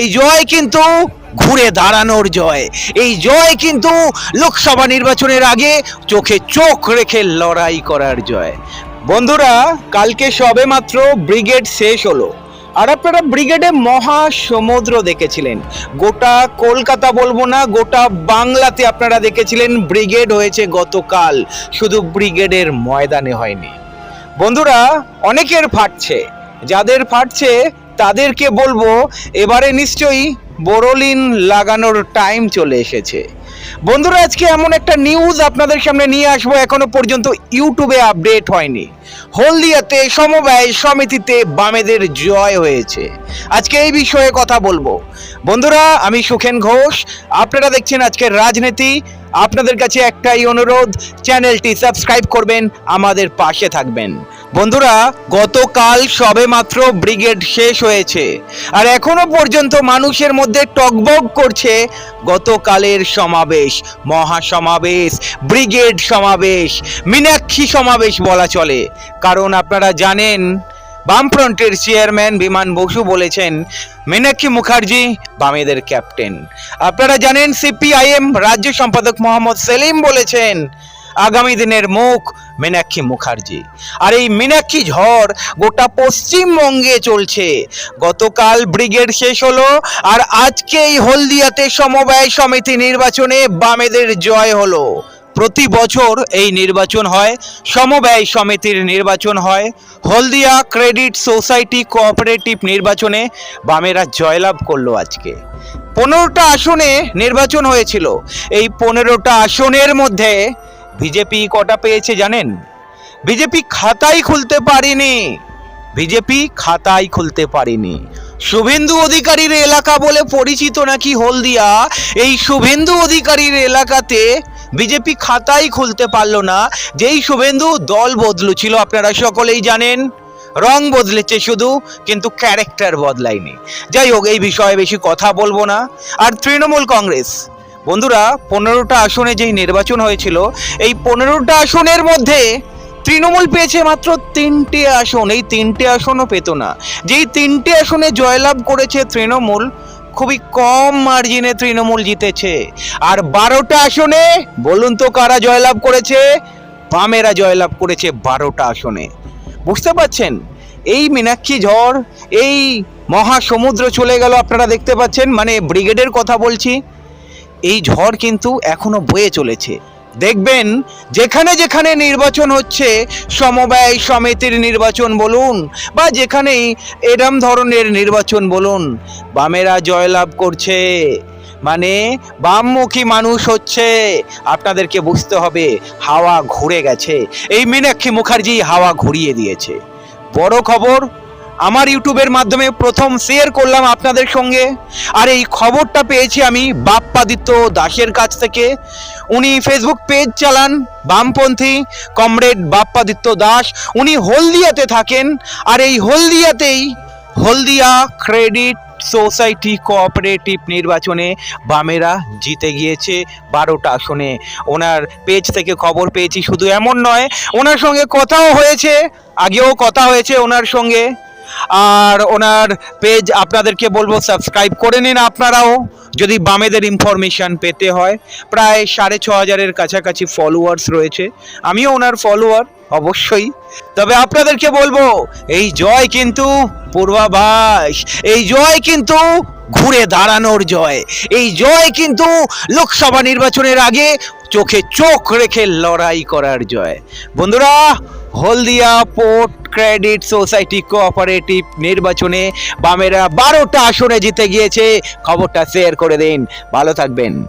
এই জয় কিন্তু ঘুরে দাঁড়ানোর জয়। এই জয় কিন্তু লোকসভা নির্বাচনের আগে চোখে চোখ রেখে লড়াই করার জয়। বন্ধুরা, কালকে সবে মাত্র ব্রিগেড শেষ হলো। আর আপনারা ব্রিগেডে মহা সমুদ্র দেখেছিলেন। গোটা কলকাতা বলব না, গোটা বাংলাতে আপনারা দেখেছিলেন ব্রিগেড হয়েছে গতকাল। শুধু ব্রিগেডের ময়দানে হয়নি। বন্ধুরা, অনেকের ফাটছে। যাদের ফাটছে তাদেরকে বলব, এবারে নিশ্চয়ই বোরোলিন লাগানোর টাইম চলে এসেছে। বন্ধুরা, আজকে এমন একটা নিউজ আপনাদের সামনে নিয়ে আসব, এখনও পর্যন্ত ইউটিউবে আপডেট হয়নি। হলদিয়াতে সমবায় সমিতিতে বামেদের জয় হয়েছে। আজকে এই বিষয়ে কথা বলব। বন্ধুরা, আমি সুখেন ঘোষ, আপনারা দেখছেন আজকের রাজনীতি। আপনাদের কাছে একটাই অনুরোধ, চ্যানেলটি সাবস্ক্রাইব করবেন, আমাদের পাশে থাকবেন। বন্ধুরা, গতকাল সবে মাত্র ব্রিগেড শেষ হয়েছে, আর এখনও পর্যন্ত মানুষের মধ্যে টকবক করছে গতকালের সমাবেশ, মহাসমাবেশ, ব্রিগেড সমাবেশ, মীনাক্ষী সমাবেশ বলা চলে। কারণ আপনারা জানেন বামফ্রন্টের চেয়ারম্যান বিমান বসু বলেছেন, মীনাক্ষী মুখার্জি, বামেদের ক্যাপ্টেন। আপনারা জানেন, সিপিআইএম রাজ্য সম্পাদক মোহাম্মদ সেলিম বলেছেন, আগামী দিনের মুখ মীনাক্ষী মুখার্জি। আর এই মীনাক্ষী ঝড় গোটা পশ্চিমবঙ্গে চলছে। গতকাল ব্রিগেড শেষ হলো, আর আজকে এই হলদিয়াতে সমবায় সমিতি নির্বাচনে বামেদের জয় হলো। প্রতি বছর এই নির্বাচন হয় সমবায় সমিতির নির্বাচন হয়। হলদিয়া ক্রেডিট সোসাইটি কোঅপারেটিভ নির্বাচনে বামেরা জয়লাভ করল আজকে। পনেরোটা আসনে নির্বাচন হয়েছিল। এই পনেরোটা আসনের মধ্যে বিজেপি কটা পেয়েছে জানেন? বিজেপি খাতাই খুলতে পারেনি। বিজেপি খাতাই খুলতে পারেনি। শুভেন্দু অধিকারীর এলাকা বলে পরিচিত নাকি হলদিয়া? এই শুভেন্দু অধিকারীর এলাকাতে বিজেপি খাতাই খুলতে পারল না। যেই শুভেন্দু দল বদলু ছিল আপনারা সকলেই জানেন, রং বদলেছে শুধু, কিন্তু ক্যারেক্টার বদলায়নি। যাই হোক, এই বিষয়ে বেশি কথা বলব না। আর তৃণমূল কংগ্রেস, বন্ধুরা, পনেরোটা আসনে যেই নির্বাচন হয়েছিল, এই পনেরোটা আসনের মধ্যে তৃণমূল পেয়েছে মাত্র তিনটে আসন। এই তিনটে আসনও পেত না। যেই তিনটে আসনে জয়লাভ করেছে তৃণমূল খুবই কম মার্জিনে তৃণমূল জিতেছে। আর বারোটা আসনে, বলুন তো কারা জয়লাভ করেছে? বামেরা জয়লাভ করেছে বারোটা আসনে। বুঝতে পারছেন? এই মীনাক্ষী ঝড়, এই মহাসমুদ্র চলে গেল, আপনারা দেখতে পাচ্ছেন। মানে ব্রিগেডের কথা বলছি। এই ঝড় কিন্তু এখনও বয়ে চলেছে। দেখবেন, যেখানে যেখানে নির্বাচন হচ্ছে, সমবায় সমিতির নির্বাচন বলুন বা যেখানেই এরম ধরনের নির্বাচন বলুন, বামেরা জয়লাভ করছে। মানে বামমুখী মানুষ হচ্ছে, আপনাদেরকে বুঝতে হবে, হাওয়া ঘুরে গেছে। এই মীনাক্ষী মুখার্জি হাওয়া ঘুরিয়ে দিয়েছে। বড় খবর আমার ইউটিউবের মাধ্যমে প্রথম শেয়ার করলাম আপনাদের সঙ্গে। আর এই খবরটা পেয়েছি আমি বাপ্পাদিত্য দাসের কাছ থেকে। উনি ফেসবুক পেজ চালান, বামপন্থী কমরেড বাপ্পাদিত্য দাস। উনি হলদিয়াতে থাকেন, আর এই হলদিয়াতেই হলদিয়া ক্রেডিট সোসাইটি কোঅপারেটিভ নির্বাচনে বামেরা জিতে গিয়েছে বারোটা আসনে। ওনার পেজ থেকে খবর পেয়েছি, শুধু এমন নয়, ওনার সঙ্গে কথাও হয়েছে, আগেও কথা হয়েছে ওনার সঙ্গে। আর ওনার পেজ আপনাদেরকে বলব সাবস্ক্রাইব করে নিন আপনারাও। যদি বামেদের ইনফরমেশন পেতে হয়, প্রায় সাড়ে ছ হাজারের কাছাকাছি ফলোয়ার্স রয়েছে। আমিও ওনার ফলোয়ার অবশ্যই। তবে আপনাদেরকে বলব, এই জয় কিন্তু পূর্বাভাস, এই জয় কিন্তু ঘুরে দাঁড়ানোর জয়, এই জয় কিন্তু লোকসভা নির্বাচনের আগে চোখে চোখ রেখে লড়াই করার জয়। বন্ধুরা Haldia port credit society cooperative নির্বাচনে বামেরা বারোটা আসনে জিতে গিয়েছে। খবরটা শেয়ার করে দিন। ভালো থাকবেন।